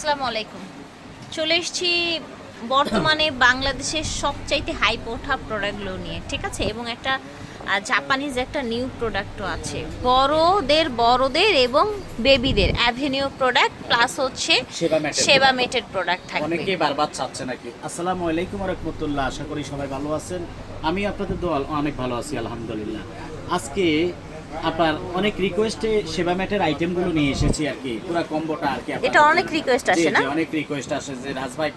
আসসালামু আলাইকুম। চলে এসেছি বর্তমানে বাংলাদেশের সবচাইতে হাইপ ওঠা প্রোডাক্টগুলো নিয়ে ঠিক আছে? এবং একটা জাপানিজ একটা নিউ প্রোডাক্টও আছে। বড়দের বড়দের এবং বেবিদের অ্যাভিনিউ প্রোডাক্ট প্লাস হচ্ছে সেবা মেটেড প্রোডাক্ট থাকবে। অনেকেই বারবার চাচ্ছে নাকি। আসসালামু আলাইকুম রহমতুল্লাহ। আশা করি সবাই ভালো আছেন। আমি আপনাদের দোয়া অনেক ভালো আছি আলহামদুলিল্লাহ। আজকে আপনার অনেক রিকোয়েস্টে সেবা ম্যাটের আইটেমগুলো নিয়ে এসেছি আর কি। পুরো কম্বোটা আর কি এটা অনেক জি, আসে না? অনেক রিকোয়েস্ট আসে যে রাজ ভাই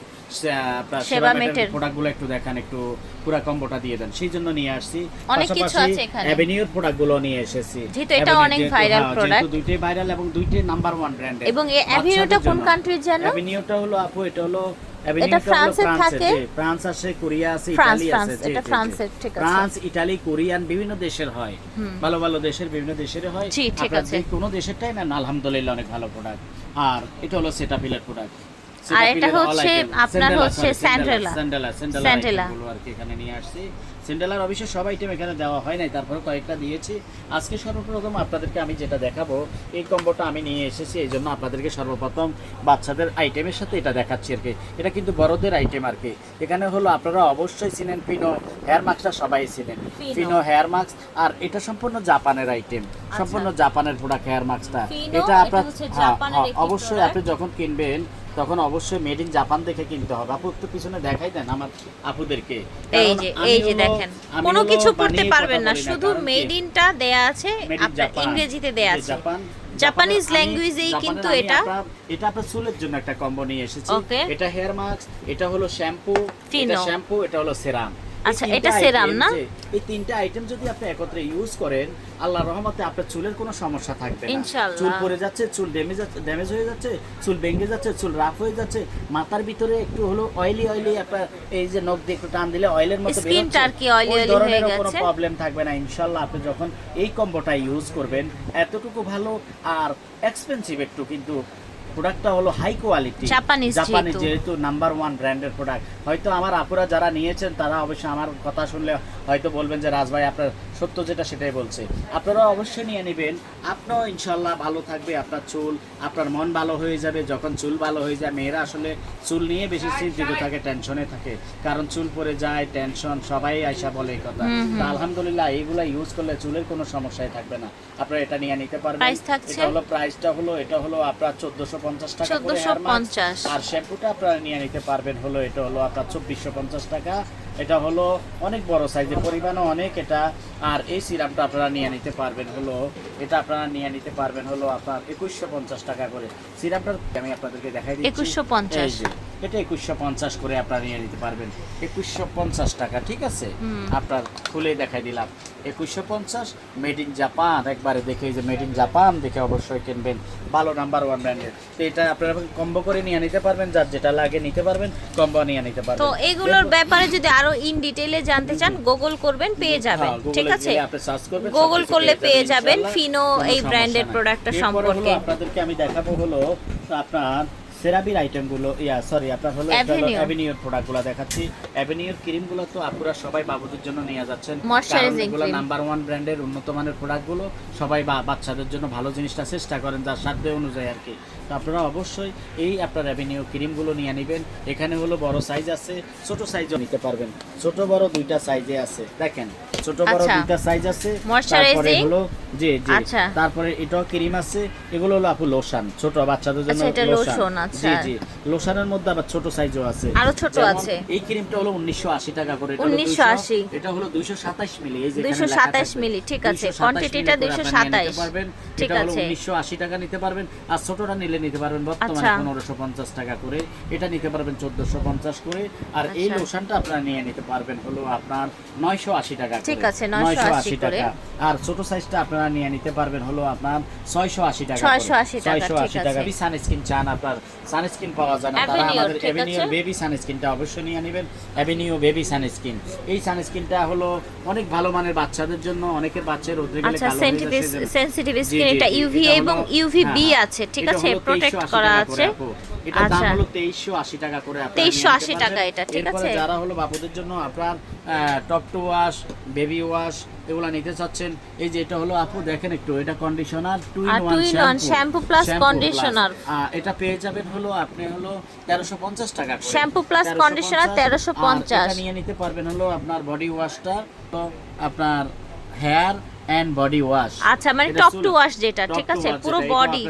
আপনার সেবা ম্যাটের প্রোডাক্টগুলো একটু দেখান একটু পুরো কম্বোটা দিয়ে দেন। সেই জন্য নিয়ে আসছি। অনেক কিছু আছে এখানে। অ্যাভিনিউর প্রোডাক্টগুলো নিয়ে এসেছি। যেহেতু এটা অনেক viral হ্যাঁ, যেহেতু দুইটাই ভাইরাল এবং দুইটাই নাম্বার ওয়ান ব্র্যান্ডের এবং এই অ্যাভিনিউটা কোন কান্ট্রির জানো অ্যাভিনিউটা হলো আপু এটা হলো এটা ফ্রান্সে থাকে? ফ্রান্স আছে কোরিয়া আছে ইতালি আছে এটা। ফ্রান্সের, ঠিক আছে। ফ্রান্স ইতালি কোরিয়ান বিভিন্ন দেশের হয় ভালো ভালো দেশের বিভিন্ন দেশের হয় জি, ঠিক আছে। কোনো দেশেরটাই না আলহামদুলিল্লাহ অনেক ভালো প্রোডাক্ট আর এটা হলো সেটাপিলের প্রোডাক্ট আর এটা হচ্ছে আপনার হচ্ছে স্যান্ডেলা। স্যান্ডেলা আর কি এখানে নিয়ে আসছি। স্যান্ডেলার অবশ্য সব আইটেম এখানে দেওয়া হয় নাই তারপরে কয়েকটা দিয়েছি। আজকে সর্বপ্রথম আপনাদেরকে আমি যেটা দেখাবো এই কম্বোটা আমি নিয়ে এসেছি এই জন্য আপনাদেরকে সর্বপ্রথম বাচ্চাদের আইটেমের সাথে এটা দেখাচ্ছি আর কি। এটা কিন্তু বড়দের আইটেম আর কি। এখানে হলো আপনারা অবশ্যই চিনেন পিনো হেয়ার মাস্কটা সবাই চিনেন। পিনো হেয়ার মাস্ক আর এটা সম্পূর্ণ জাপানের আইটেম সম্পূর্ণ জাপানের প্রোডাক্ট হেয়ার মাস্কটা এটা আপনার হ্যাঁ, হ্যাঁ, অবশ্যই আপনি যখন কিনবেন তখন অবশ্যই মেড ইন জাপান দেখে কিনতে হবে। আপু একটু পিছনে দেখাই দেন আমার আপুদেরকে। এই যে এই যে দেখেন কোনো কিছু পড়তে পারবেন না শুধু মেড ইনটা দেয়া আছে আপনার ইংরেজিতে দেয়া আছে। জাপান জাপানিজ ল্যাঙ্গুয়েজেই কিন্তু এটা এটা আপনার চুলের জন্য একটা কম্বো নিয়ে এসেছি। এটা হেয়ার মাস্ক এটা হলো শ্যাম্পু। এটা শ্যাম্পু এটা হলো সেরাম আচ্ছা, এটা serum না? এই তিনটা আইটেম যদি আপনি একত্রে ইউজ করেন আল্লাহর রহমতে আপনার চুলের কোনো সমস্যা থাকবে না ইনশাআল্লাহ। চুল পড়ে যাচ্ছে চুল ড্যামেজ ড্যামেজ হয়ে যাচ্ছে চুল ভেঙে যাচ্ছে চুল রাফ হয়ে যাচ্ছে মাথার ভিতরে একটু হলো অয়েলি অয়েলি আপনার এই যে নখ দিয়ে একটু টান দিলে অয়েলের মতো Skin বেরোচ্ছে, টা আর কি oily ধরনেরও হয়ে কোনো প্রবলেম থাকবে না ইনশাল্লাহ আপনি যখন এই কম্বোটা ইউজ করবেন এতটুকু ভালো আর এক্সপেন্সিভ একটু কিন্তু প্রোডাক্টটা হলো হাই কোয়ালিটি জাপানি যেহেতু। যেহেতু নাম্বার ওয়ান ব্র্যান্ডের প্রোডাক্ট হয়তো আমার আপুরা যারা নিয়েছেন তারা অবশ্যই আমার কথা শুনলে হয়তো বলবেন যে রাজভাই আপনার সত্য যেটা সেটাই বলছে। আপনারা অবশ্যই নিয়ে নেবেন। আপনিও ইনশাল্লাহ ভালো থাকবে আপনার চুল। আপনার মন ভালো হয়ে যাবে যখন চুল ভালো হয়ে যায়। মেয়েরা আসলে চুল নিয়ে বেশি চিন্তিত থাকে টেনশনে থাকে। কারণ চুল পড়ে যায় টেনশন সবাই আইসা বলে এই কথা। তা আলহামদুলিল্লাহ এইগুলা ইউজ করলে চুলের কোনো সমস্যাই থাকবে না। আপনারা এটা নিয়ে নিতে পারবেন। এটা হলো প্রাইসটা হলো এটা হলো আপনার চোদ্দশো পঞ্চাশ টাকা করে hair mask। 1450 আর শ্যাম্পুটা আপনারা নিয়ে নিতে পারবেন হলো এটা হলো আপনার চব্বিশশো পঞ্চাশ টাকা। এটা হলো অনেক বড় সাইজের পরিমাণও অনেক এটা। আর এই সিরামটা আপনারা নিয়ে নিতে পারবেন হলো এটা আপনারা নিয়ে নিতে পারবেন হলো আপনার একুশশো পঞ্চাশ টাকা করে। সিরামটা আমি আপনাদেরকে দেখাই দিচ্ছি। 2150 এই যে, এটা একুশশো পঞ্চাশ করে আপনারা নিয়ে নিতে পারবেন। একুশশো পঞ্চাশ টাকা ঠিক আছে? আপনার খুলে দেখাই দিলাম। একুশশো পঞ্চাশ মেড ইন জাপান একবারে দেখে যে মেড ইন জাপান দেখে অবশ্যই কিনবেন। ভালো নাম্বার ওয়ান ব্র্যান্ডের তো এটা আপনারা কম্বো করে নিয়ে নিতে পারবেন যার যেটা লাগে নিতে পারবেন কম্বো নিয়ে নিতে পারবেন। তো এগুলোর ব্যাপারে যদি আরও ইন ডিটেইলে জানতে চান গুগল করবেন পেয়ে যাবেন হ্যাঁ, ঠিক আছে? আপনি search করবেন, সবকিছু করলে পেয়ে যাবেন যাবেন ফিনো এই ব্র্যান্ডের। প্রোডাক্টটা সম্পর্কে। আপনাদেরকে আমি দেখাবো হলো আপনার সেরাবির আইটেমগুলো ইয়া সরি আপনার হলো। অ্যাভিনিউর প্রোডাক্টগুলো দেখাচ্ছি অ্যাভিনিউর ক্রিমগুলো তো আপুরা সবাই বাবুদের জন্য নিয়ে যাচ্ছেন cream। নাম্বার ওয়ান ব্র্যান্ডের উন্নত মানের প্রোডাক্টগুলো সবাই বা- বাচ্চাদের জন্য ভালো জিনিসটা চেষ্টা করেন যার সাধ্য অনুযায়ী আর কি তো আপনারা অবশ্যই এই আপনার অ্যাভিনিউ ক্রিমগুলো নিয়ে নেবেন এখানে হলো বড় সাইজ আছে ছোট সাইজও নিতে পারবেন ছোট বড় দুইটা সাইজে আছে দেখেন ছোট বড় আচ্ছা। দুইটা সাইজ আছে? তারপরে হলো জি জি আচ্ছা। তারপরে এটাও ক্রিম আছে এগুলো হলো আপু লোশন ছোট বাচ্চাদের জন্য আচ্ছা, লোশন lotion, আচ্ছা। জি জি লোশনের মধ্যে আবার ছোট সাইজও আছে আরও ছোট আছে। এই ক্রিমটা হলো 1980 টাকা করে এটা হলো 1980 এটা হলো 227 মিলি এই যে 227 মিলি, ঠিক আছে। 227 Quantity-টা মিলি নিয়ে নিতে 227 পারবেন। ঠিক আছে। 1980 টাকা নিতে পারবেন আর ছোটটা নিলে নিতে পারবেন বর্তমানে আচ্ছা। 1550 টাকা করে এটা নিতে পারবেন 1450 করে আর এই আচ্ছা। লোশনটা আপনারা নিয়ে নিতে পারবেন হলো আপনার 980 টাকা করে ঠিক আছে, 980 করে। টাকা আর ছোট সাইজটা আপনারা নিয়ে নিতে পারবেন হলো আপনার 680 টাকা 680 টাকা, ঠিক 680 টাকা আছে। সানস্ক্রিন চান আপনার সানস্ক্রিন পাওয়া যায় না। তারা আমাদের ঠিক এভিনিউ বেবি সানস্ক্রিনটা অবশ্যই নিয়ে নেবেন। Aveeno baby sunscreen. এই সানস্ক্রিনটা হলো অনেক ভালো মানের বাচ্চাদের জন্য। অনেকের বাচ্চার রোদে গেলে আচ্ছা কালো হয়ে সেনসিটিভ স্কিন এটা ইউভি এবং হলো- ইউভি বি হ্যাঁ, আছে ঠিক এটা আছে? প্রোটেক্ট 2380 করা আছে। এটার দাম আচ্ছা। হলো 2380 টাকা করে আপনারা 2380 নিয়ে টাকা এটা, ঠিক আছে? যারা হলো বাবুদের জন্য আপনার top to wash baby wash এগুলা নিতে চাচ্ছেন। এই যে এটা হলো আপু দেখেন একটু এটা conditioner two in one shampoo plus conditioner এটা পেয়ে যাবেন হলো আপনি হলো 1350 টাকা করে। 1350 conditioner আর 1350 এটা নিয়ে নিতে পারবেন হলো আপনার বডি ওয়াশটা তো আপনার হেয়ার এন্ড বডি ওয়াশ আচ্ছা মানে টপ টু ওয়াশ যেটা ঠিক আছে? পুরো বডি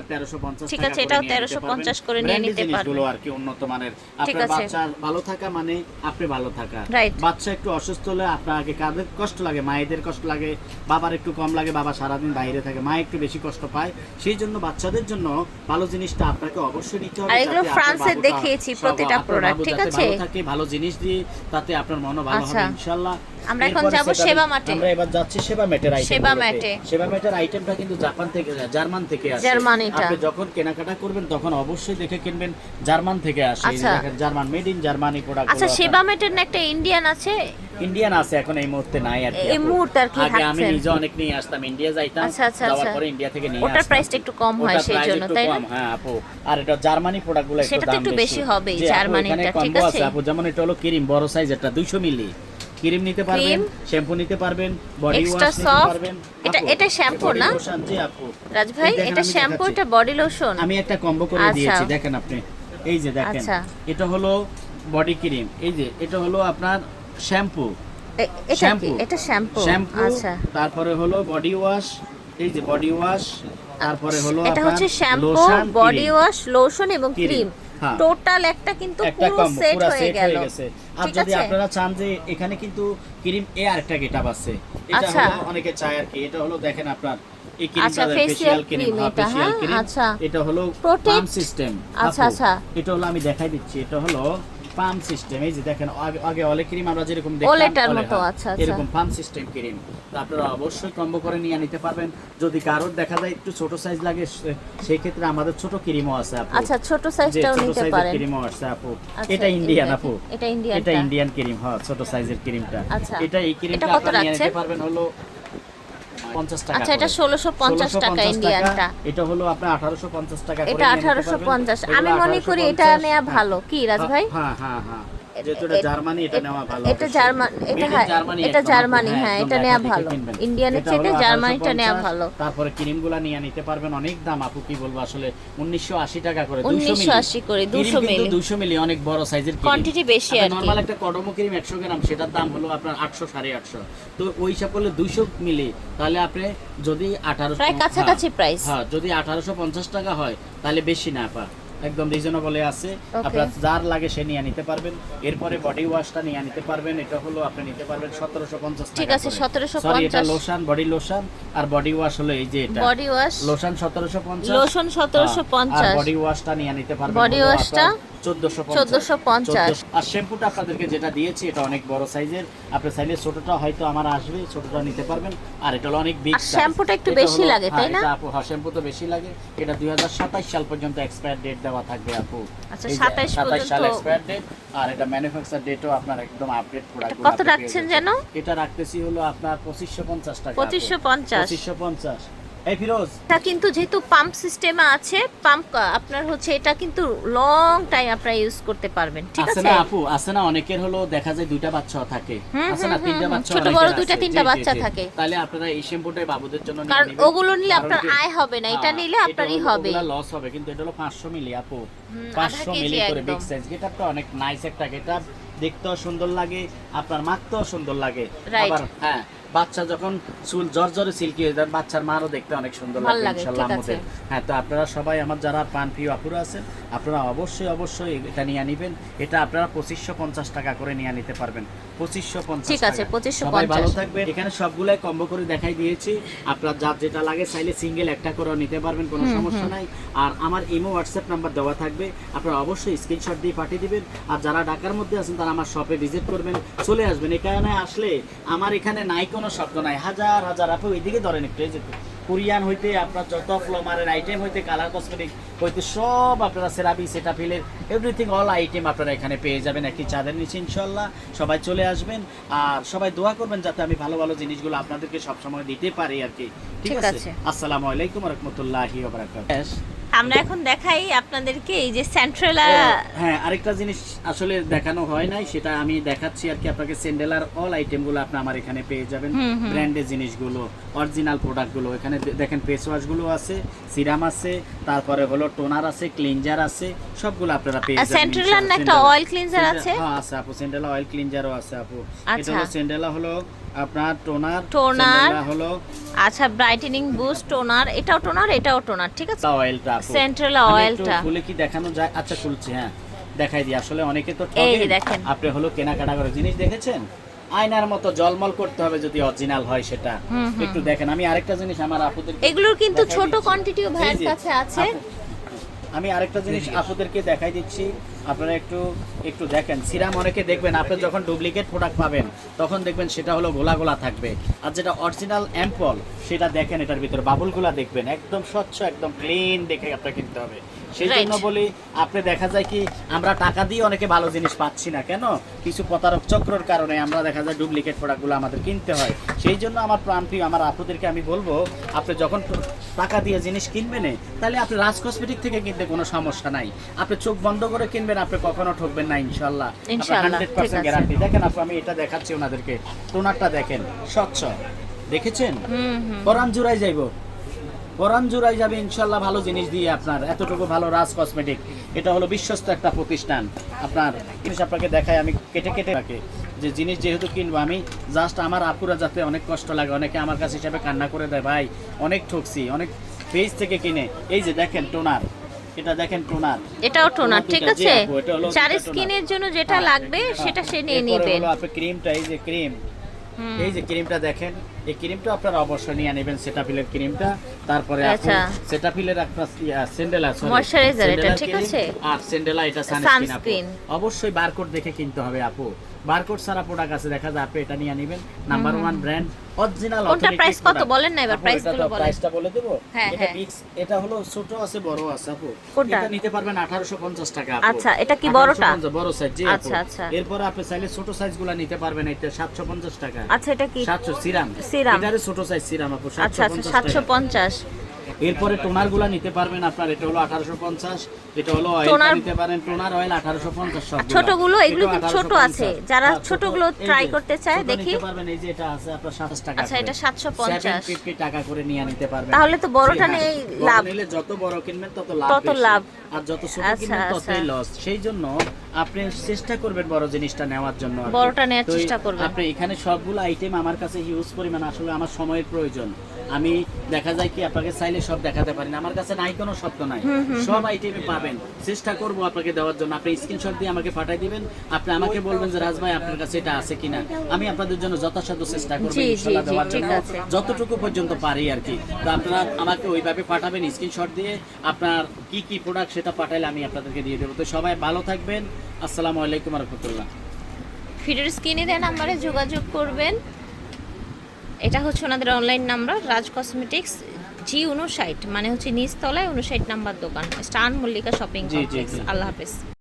ঠিক আছে, এটাও 1350 করে নিয়ে নিতে পারবেন। আর কি উন্নত মানের। আপনার বাচ্চা ভালো থাকা মানে আপনি ভালো থাকা. বাচ্চা একটু অসুস্থ হলে আপনার আগে কাদের কষ্ট লাগে মায়েদের কষ্ট লাগে বাবার একটু কম লাগে বাবা সারাদিন বাইরে থাকে মা একটু বেশি কষ্ট পায়। সেই জন্য বাচ্চাদের জন্য ভালো জিনিসটা আপনাকে অবশ্যই নিতে হবে আর এগুলো বাবুটা- দেখিয়েছি প্রতিটা বাবু ঠিক আছে? ভালো থাকে ভালো জিনিস দিয়ে তাতে আপনার মনও ভালো আচ্ছা। হবে ইনশাআল্লাহ আমরা এখন যাব সেটা- সেবা মাঠে। আমরা এবার যাচ্ছি সেবা ম্যাটের আইটেম সেবা ম্যাটে। সেবা ম্যাটের আইটেমটা কিন্তু জাপান থেকে জার্মান থেকে আসে। জার্মান এটা। আপনি যখন কেনাকাটা করবেন তখন অবশ্যই দেখে কিনবেন জার্মান থেকে আসে। আচ্ছা। দেখেন German made in Germany product আচ্ছা সেবা মেটের না একটা ইন্ডিয়ান আছে? ইন্ডিয়ান আছে এখন এই মুহূর্তে নাই আর কি এই মুহূর্তে আর কি আগে আমি নিজে অনেক নিয়ে আসতাম ইন্ডিয়া যাইতাম আচ্ছা, আচ্ছা, যাওয়ার আচ্ছা। পরে ইন্ডিয়া থেকে নিয়ে ওটার প্রাইসটা একটু কম হয় সেই জন্য তাই না? হ্যাঁ আপু। আর এটা জার্মানি প্রোডাক্টগুলো একটু সেটা তো দাম একটু বেশি। হবে জার্মানিটা, ঠিক আছে? আপু। যেমন এটা হলো ক্রিম বড় সাইজ এটা 200 মিলি ক্রিম নিতে পারবেন শ্যাম্পু নিতে পারবেন বডি ওয়াশ নিতে পারবেন। এটা- এটা body না? জি আপু। রাজ ভাই এটা শ্যাম্পু এটা বডি লোশন আমি একটা কম্বো করে আচ্ছা। দিয়েছি দেখেন আপনি। এই যে দেখেন আচ্ছা। এটা হলো বডি ক্রিম এই যে এটা হলো আপনার শ্যাম্পু শ্যাম্পু এটা শ্যাম্পু শ্যাম্পু আচ্ছা। তারপরে হলো বডি ওয়াশ এই যে বডি ওয়াশ তারপরে হলো এটা হচ্ছে শ্যাম্পু বডি ওয়াশ লোশন এবং ক্রিম। টোটাল একটা কিন্তু পুরো সেট হয়ে গেল আর যদি আপনারা চান যে এখানে কিন্তু ক্রিম এ আরেকটা গেটআপ আছে এটা আচ্ছা। হলো অনেকে চায় আর কি এটা হলো দেখেন আপনার এই আচ্ছা, ক্রিমটা ফেশিয়াল ক্রিম এটা, হ্যাঁ? আচ্ছা। এটা হলো প্রোটেক্ট পাম্প সিস্টেম আচ্ছা, আচ্ছা। এটা হলো আমি দেখাই দিচ্ছি এটা হলো পাম্প সিস্টেম এই যে দেখেন আগে আগে অলে ক্রিম আমরা যেরকম দেখতাম ওলেটার মতো, হ্যাঁ, আচ্ছা, আচ্ছা। এরকম পাম্প সিস্টেম ক্রিম তো আপনারা অবশ্যই কম্বো করে নিয়ে নিতে পারবেন। যদি কারোর দেখা যায় একটু ছোট সাইজ লাগে সেই ক্ষেত্রে আমাদের ছোট ক্রিমও আছে আপু। আচ্ছা ছোট সাইজটাও নিতে পারেন। ক্রিমও আসছে আপু। আচ্ছা, এটা ইন্ডিয়ান আপু। এটা ইন্ডিয়ানটা। এটা ইন্ডিয়ান ক্রিম হ্যাঁ ছোট সাইজের ক্রিমটা আচ্ছা। এটা এই ক্রিমটা আপনারা নিয়ে নিতে পারবেন হলো 50 টাকা আচ্ছা, এটা করে। 1650 টাকা 1650 ইন্ডিয়ানটা। এটা হলো আপনার 1850 টাকা এটা নিয়ে নিতে 1850 আমি মনে করি এটা নেওয়া হ্যাঁ। ভালো কি রাজ ভাই হ্যাঁ হ্যাঁ হ্যাঁ জার্মানি এটা এ- নেওয়া ভালো এটা অবশ্যই। এটা হ্যাঁ এটা জার্মানি হ্যাঁ এটা নেওয়া ভালো। ইন্ডিয়ানের চেয়ে জার্মানিটা নেওয়া ভালো। তারপরে ক্রিমগুলো নিয়ে নিতে পারবেন অনেক দাম আপু কি বলব আসলে 1980 টাকা করে 1980 করে, 200 মিলি। 200 মিলি অনেক বড় সাইজের Quantity বেশি আর নরমাল একটা কডমো ক্রিম 100 গ্রাম সেটার দাম হলো আপনার 800 850 তো ওই হিসাব করলে 200 মিলি তাহলে আপনি যদি 18 প্রায় কাছাকাছি হ্যাঁ, প্রাইস হ্যাঁ যদি 1850 টাকা হয় তাহলে বেশি না একদম রিজনেবলে আছে। আপনার যার লাগে সে নিয়ে নিতে পারবেন। এরপরে বডি ওয়াশটা নিয়ে নিতে পারবেন। এটা হলো আপনি নিতে পারবেন 1750 পঞ্চাশ ঠিক আছে, সতেরোশো 1750 সরি এটা লোশন বডি লোশন আর বডি ওয়াশ হলো এই যে এটা। বডি ওয়াশ লোশন 1750 লোশন 1750 আর বডি ওয়াশটা নিয়ে নিতে পারবেন বডি আপনার 1450 1450 আর শ্যাম্পুটা আপনাদেরকে যেটা দিয়েছি এটা অনেক বড় সাইজের। আপনি চাইলে ছোটটা হয়তো আমার আসবে ছোটটা নিতে পারবেন। আর এটা হলো অনেক বিগ শ্যাম্পুটা একটু বেশি লাগে, তাই না? আপু হ্যাঁ শ্যাম্পু তো বেশি লাগে। এটা 2027 সাল পর্যন্ত এক্সপায়ার ডেট দেওয়া থাকবে আপু। আচ্ছা, এই যে 27 সাল এক্সপায়ার ডেট আর এটা ম্যানুফ্যাকচার ডেটও আপনার একদম আপডেট প্রোডাক্ট কত রাখছেন যেন? এটা রাখতেছি হলো আপনার 2550 টাকা 2550 2550 এই ফিরোজ এটা কিন্তু যেহেতু পাম্প সিস্টেমে আছে পাম্প আপনার হচ্ছে এটা কিন্তু লং টাইম আপনারা ইউজ করতে পারবেন ঠিক আছে না আপু আছে না অনেকের হলো দেখা যায় দুইটা বাচ্চাও থাকে। আছে না তিনটা বাচ্চা ছোট বড় দুইটা, তিনটা বাচ্চা থাকে। তাহলে আপনারা এই শ্যাম্পুটাই বাবুদের জন্য কারণ। ওগুলো নিলে আপনার আয় হবে না এটা হ্যাঁ, নিলে আপনারই হবে। লস হবে কিন্তু এটা হলো 500 মিলি আপু। হুম, 500 মিলি করে বিগ। সাইজ গেটআপটা অনেক নাইস একটা গেটআপ। দেখতেও সুন্দর লাগে আপনার মাখতেও সুন্দর লাগে. আবার হ্যাঁ বাচ্চা যখন চুল জর্জরে সিল্কি হয়ে যায় বাচ্চার মারও দেখতে অনেক সুন্দর লাগে লাগে, ইনশাআল্লাহ আমাদের। হ্যাঁ তো আপনারা সবাই আমার যারা পান প্রিয় আপুরা আছেন আপনারা অবশ্যই অবশ্যই এটা নিয়ে নিবেন। এটা আপনারা পঁচিশশো পঞ্চাশ টাকা করে নিয়ে নিতে পারবেন। পঁচিশশো পঞ্চাশ ঠিক আছে, 2550 সবাই ভালো থাকবেন। এখানে সবগুলাই কম্বো করে দেখাই দিয়েছি। আপনার যার যেটা লাগে চাইলে সিঙ্গেল একটা করেও নিতে পারবেন কোনো সমস্যা নাই। আর আমার ইমো হোয়াটসঅ্যাপ নাম্বার দেওয়া থাকবে। আপনারা অবশ্যই স্ক্রিনশট দিয়ে পাঠিয়ে দিবেন। আর যারা ঢাকার মধ্যে আছেন তারা আমার শপে ভিজিট করবেন। চলে আসবেন। এখানে আসলে আমার এখানে নাই কোনো শব্দ নাই। হাজার হাজার আপনি ওইদিকে ধরেন একটু এই যে কোরিয়ান হইতে আপনার যত ফ্লোমারের আইটেম হইতে কালার কসমেটিক হইতে সব আপনারা সেরাবি সেটাফিলের এভরিথিং অল আইটেম আপনারা এখানে পেয়ে যাবেন একটি চাঁদের নিচে ইনশাল্লাহ। সবাই চলে আসবেন আর সবাই দোয়া করবেন যাতে আমি ভালো ভালো জিনিসগুলো আপনাদেরকে সবসময় দিতে পারি আর কি। ঠিক আছে। আসসালামু আলাইকুম রহমতুল্লাহি আমরা এখন দেখাই আপনাদেরকে এই যে সেন্ট্রালা হ্যাঁ আরেকটা জিনিস আসলে দেখানো হয় নাই সেটা আমি দেখাচ্ছি আর কি আপনাকে সেন্ডেলার অল আইটেমগুলো আপনি আমার এখানে পেয়ে যাবেন। ব্র্যান্ডের জিনিসগুলো অরিজিনাল প্রোডাক্টগুলো এখানে দেখেন ফেস ওয়াশগুলো আছে সিরাম আছে তারপরে হলো টোনার আছে ক্লিনজার আছে সবগুলো আপনারা পেয়ে যাবেন না একটা cleanser Centrellar- আছে? হ্যাঁ আছে আপু সেন্ডেলা অয়েল ক্লিনজারও আছে আপু এটা আচ্ছা। হলো সেন্ডেলা হলো আপনার টোনার। সেন্ডেলা হলো আচ্ছা ব্রাইটেনিং বুস্ট টোনার এটাও টোনার এটাও টোনার ঠিক আছে অয়েলটা আপু Centrellar আমি oil একটু টা। খুলে কি দেখানো যায় আচ্ছা খুলছি হ্যাঁ দেখাই দিই আসলে অনেকে তো ঠকেন। দেখেন। আপনি হলো কেনাকাটা করে জিনিস দেখেছেন আয়নার মতো জলমল করতে হবে যদি অরিজিনাল হয় সেটা। একটু দেখেন আমি আরেকটা জিনিস আমার আপুদের এগুলোর কিন্তু ছোট কোয়ান্টিটিও ভাইয়ের কাছে আছে আমি আরেকটা জিনিস আপুদেরকে দেখাই দিচ্ছি। আপনারা একটু একটু দেখেন। সিরাম অনেকে দেখবেন আপনি যখন ডুপ্লিকেট প্রোডাক্ট পাবেন তখন দেখবেন সেটা হলো গোলা গোলা থাকবে। আর যেটা অরিজিনাল অ্যাম্পল সেটা দেখেন এটার ভিতরে বাবুলগুলা দেখবেন। একদম স্বচ্ছ একদম ক্লিন দেখে আপনার কিনতে হবে। সেই জন্য বলি আপনি দেখা যায় কি আমরা টাকা দিয়ে অনেকে ভালো জিনিস পাচ্ছি না। কেন? কিছু প্রতারক চক্রর কারণে আমরা দেখা যায় ডুপ্লিকেট প্রোডাক্টগুলো আমাদের কিনতে হয়। সেই জন্য আমার প্রাণপ্রিয় আমার আপুদেরকে আমি বলব আপনি যখন টাকা দিয়ে জিনিস কিনবেন তাহলে আপনি রাজ কসমেটিক থেকে কিনতে কোনো সমস্যা নাই। আপনি চোখ বন্ধ করে কিনবেন আপনি কখনো ঠকবেন না ইনশাল্লাহ হান্ড্রেড পার্সেন্ট গ্যারান্টি দেখেন আপু আমি এটা দেখাচ্ছি ওনাদেরকে। টোনারটা দেখেন স্বচ্ছ। দেখেছেন? পরান জুড়াই যাইব। পরান জুড়াই যাবে ইনশাল্লাহ ভালো জিনিস দিয়ে আপনার। এতটুকু ভালো রাজ কসমেটিক এটা হলো বিশ্বস্ত একটা প্রতিষ্ঠান। আপনার জিনিস আপনাকে দেখায় আমি কেটে কেটে রাখি। যে জিনিস যেহেতু কিনবো আমি জাস্ট আমার আপুরা যাতে অনেক কষ্ট লাগে অনেকে আমার কাছে হিসাবে কান্না করে দেয় ভাই অনেক ঠকছি অনেক পেজ থেকে কিনে। এই যে দেখেন টোনার এটা দেখেন টোনার। এটাও টোনার ঠিক আছে? toner। স্কিনের জন্য যেটা হ্যাঁ, লাগবে হ্যাঁ। সেটা সে নিয়ে নেবেন আপনি ক্রিমটা এই যে ক্রিম এই যে ক্রিমটা দেখেন এই ক্রিমটা আপনারা অবশ্যই নিয়ে নেবেন সেটাফিলের ক্রিমটা। তারপরে আচ্ছা। সেটাফিলের আপনার সেন্ডেলা Moisturizer এটা, ঠিক আছে? আর সেন্ডেলা এটা সানস্ক্রিন অবশ্যই বারকোড দেখে কিনতে হবে আপু। বারকোড ছাড়া প্রোডাক্ট আছে দেখা যায় আপনি এটা নিয়ে নেবেন। নাম্বার ওয়ান ব্র্যান্ড অরিজিনাল কোনটা price কত বলেন না এবার, price গুলো বলেন। প্রাইসটা বলে দেব। হ্যাঁ, এটা হ্যাঁ। পিক্স এটা হলো ছোট আছে বড় আছে আপু? এটা নিতে পারবেন 1850 টাকা আপু। আচ্ছা, এটা কি বড়টা? 1850 বড় সাইজ জি আচ্ছা, আচ্ছা। এরপর আপনি চাইলে ছোট সাইজগুলো নিতে পারবেন এটা 750 টাকা। আচ্ছা এটা কি? সাতশো সিরাম। সিরাম। এটারে ছোট সাইজ সিরাম আপু আচ্ছা আচ্ছা 750 সাতশো পঞ্চাশ এরপরে টোনারগুলা নিতে পারবেন আপনার এটা হলো আঠারোশো পঞ্চাশ এটা হলো অয়েল নিতে পারেন টোনার অয়েল আঠারোশো পঞ্চাশ সব ছোটগুলো, এগুলো কিন্তু ছোট আছে। যারা ছোটগুলো try করতে চায়, দেখি। নিতে পারবেন এই যে এটা আছে আপনার টাকা আচ্ছা, এটা 750 ফিফটি টাকা করে নিয়ে নিতে পারবেন তাহলে তো বড়টা হ্যাঁ। লাভ। নিলে যত বড় কিনবেন তত লাভ তত লাভ। আর যত ছোট আচ্ছা, কিনবেন ততই আচ্ছা। লস সেই জন্য আপনি চেষ্টা করবেন বড় জিনিসটা নেওয়ার জন্য বড়টা নেওয়ার চেষ্টা করবেন। আপনি এখানে সবগুলো আইটেম আমার কাছে হিউজ পরিমাণ আসলে আমার সময়ের প্রয়োজন আমি দেখা যায় কি আপনাকে চাইলে সব দেখাতে পারি না। আমার কাছে নাই কোনো শব্দ নাই। সব আইটেমই পাবেন। চেষ্টা করব আপনাকে দেওয়ার জন্য। আপনি স্ক্রিনশট দিয়ে আমাকে পাঠিয়ে দিবেন। আপনি আমাকে বলবেন যে রাজ ভাই আপনার কাছে এটা আছে কিনা? আমি আপনাদের জন্য যথাসাধ্য চেষ্টা করব ইনশাআল্লাহ দেওয়ার জন্য। যতটুকু পর্যন্ত পারি আর কি। তো আপনারা আমাকে ওইভাবে পাঠাবেন স্ক্রিনশট দিয়ে। আপনার কি কি প্রোডাক্ট সেটা পাঠাইলে আমি আপনাদেরকে দিয়ে দেবো। তো সবাই ভালো থাকবেন। আসসালামু আলাইকুম রহমতুল্লাহ। ভিডিওর স্ক্রিনে দেওয়া নাম্বারে যোগাযোগ করবেন। এটা হচ্ছে ওনাদের online number Raj cosmetics G উনষাট মানে হচ্ছে নিচতলায় উনষাট নাম্বার দোকান স্টান মল্লিকা শপিং কমপ্লেক্স আল্লাহ হাফেজ।